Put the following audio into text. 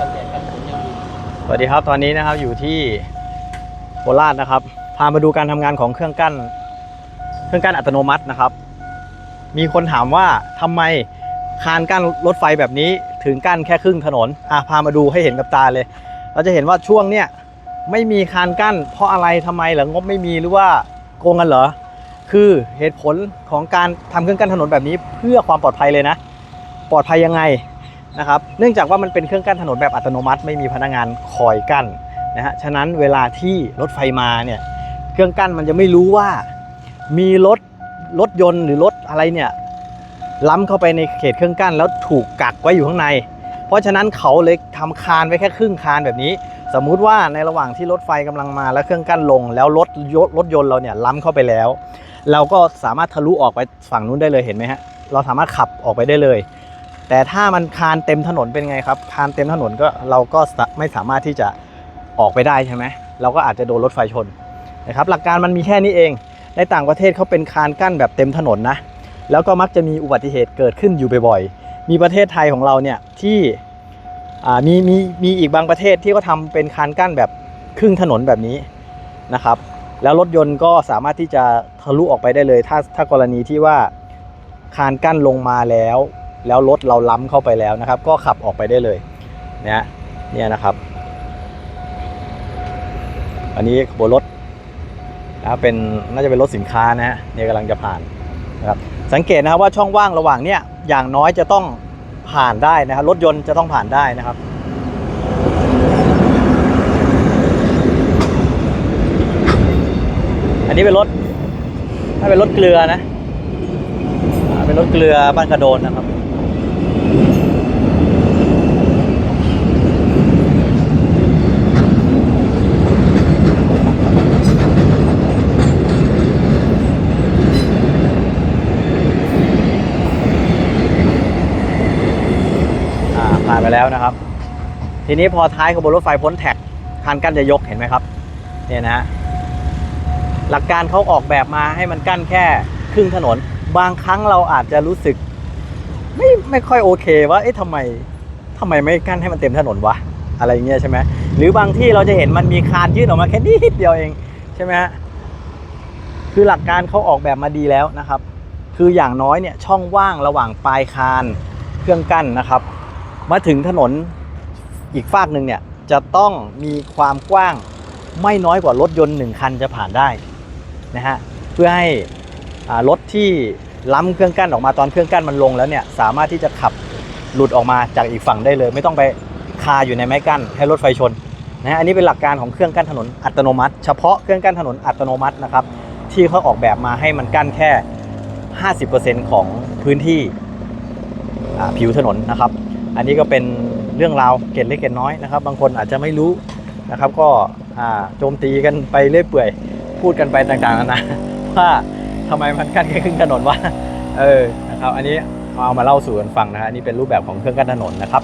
กันแดดกันฝนอย่างดีสวัสดีครับตอนนี้นะครับอยู่ที่โคราชนะครับ พามาดูการทำงานของเครื่องกั้น เครื่องกั้นอัตโนมัตินะครับ มีคนถามว่าทำไมคานกั้นรถไฟแบบนี้ถึงกั้นแค่ครึ่งถนนอะพามาดูให้เห็นกับตาเลย เราจะเห็นว่าช่วงเนี้ยไม่มีคานกั้น เพราะอะไรทำไมหรืองบไม่มีหรือว่าโกงกันเหรอคือเหตุผลของการทำเครื่องกั้นถนนแบบนี้เพื่อความปลอดภัยเลยนะ ปลอดภัยยังไง นะครับเนื่องจากว่ามันเป็นเครื่องกั้นถนนแบบอัตโนมัติไม่มีพนักงานคอยกั้นนะฮะฉะนั้นเวลาที่รถไฟมาเนี่ยเครื่องกั้นมันจะไม่รู้ว่ามีรถรถยนต์หรือรถอะไรเนี่ยล้ำเข้าไปในเขตเครื่องกั้นแล้วถูกกักไว้อยู่ข้างใน เพราะฉะนั้นเขาเลยทำคานไว้แค่ครึ่งคานแบบนี้ สมมุติว่าในระหว่างที่รถไฟกำลังมาแล้วเครื่องกั้นลง แล้วรถยรถยนต์เราเนี่ยล้ำเข้าไปแล้ว เราก็สามารถทะลุออกไปฝั่งนู้นได้เลยเห็นไหมฮะเราสามารถขับออกไปได้เลย แต่ถ้ามันคานเต็มถนนเป็นไงครับ คานเต็มถนนก็เราก็ไม่สามารถที่จะออกไปได้ใช่ไหมเราก็อาจจะโดนรถไฟชนนะครับหลักการมันมีแค่นี้เอง ในต่างประเทศเขาเป็นคานกั้นแบบเต็มถนนนะ แล้วก็มักจะมีอุบัติเหตุเกิดขึ้นอยู่บ่อยๆ มีประเทศไทยของเราเนี่ยที่มีมีมีอีกบางประเทศที่เขาทาเป็นคานกั้นแบบครึ่งถนนแบบนี้นะครับ แล้วรถยนต์ก็สามารถที่จะทะลุออกไปได้เลย ถ้าถ้ากรณีที่ว่าคานกั้นลงมาแล้ว แล้วรถเราล้ำเข้าไปแล้วนะครับ ก็ขับออกไปได้เลยเนี่ยเนี่ยนะครับ อันนี้ขบวนรถนะครับเป็นน่าจะเป็นรถสินค้านะฮะเนี่ยกำลังจะผ่านนะครับสังเกตนะครับว่าช่องว่างระหว่างเนี่ยอย่างน้อยจะต้องผ่านได้นะครับรถยนต์จะต้องผ่านได้นะครับอันนี้เป็นรถถ้าเป็นรถเกลือนะ เป็นรถเกลือบ้านกระโดนนะครับ อ่า ผ่านไปแล้วนะครับ ทีนี้พอท้ายขบวนรถไฟพ้นแท็กคันกั้นจะยกเห็นไหมครับเนี่ยนะฮะหลักการเขาออกแบบมาให้มันกั้นแค่ครึ่งถนน บางครั้งเราอาจจะรู้สึก ไม่ไม่ค่อยโอเคว่าเอ๊ะทำไมทำไมไม่กั้นให้มันเต็มถนนวะอะไรเงี้ยใช่ไหมหรือบางที่เราจะเห็นมันมีคานยื่นออกมาแค่นิดเดียวเองใช่ไหมฮะคือหลักการเขาออกแบบมาดีแล้วนะครับ คืออย่างน้อยเนี่ยช่องว่างระหว่างปลายคานเครื่องกั้นนะครับ มาถึงถนนอีกฝากหนึ่งเนี่ยจะต้องมีความกว้างไม่น้อยกว่ารถยนต์หนึ่งคันจะผ่านได้นะฮะเพื่อให้รถที่ล้ำเครื่องกั้นออกมาตอนเครื่องกั้นมันลงแล้วเนี่ยสามารถที่จะขับหลุดออกมาจากอีกฝั่งได้เลย ไม่ต้องไปคาอยู่ในไม้กั้นให้รถไฟชนนะฮะอันนี้เป็นหลักการของเครื่องกั้นถนนอัตโนมัติ เฉพาะเครื่องกั้นถนนอัตโนมัตินะครับที่เขาออกแบบมาให้มันกั้นแค่ 50%ของพื้นที่ผิวถนนนะครับ อันนี้ก็เป็นเรื่องราวเกล็ดเล็กเกล็ดน้อยนะครับ บางคนอาจจะไม่รู้นะครับ ก็โจมตีกันไปเรื่อยเปื่อย พูดกันไปต่างๆนานะว่าทำไมมันกั้นแค่ครึ่งถนนวะเออนะครับ อันนี้เอามาเล่าสู่กันฟังนะฮะนนี่เป็นรูปแบบของเครื่องกั้นถนนนะครับ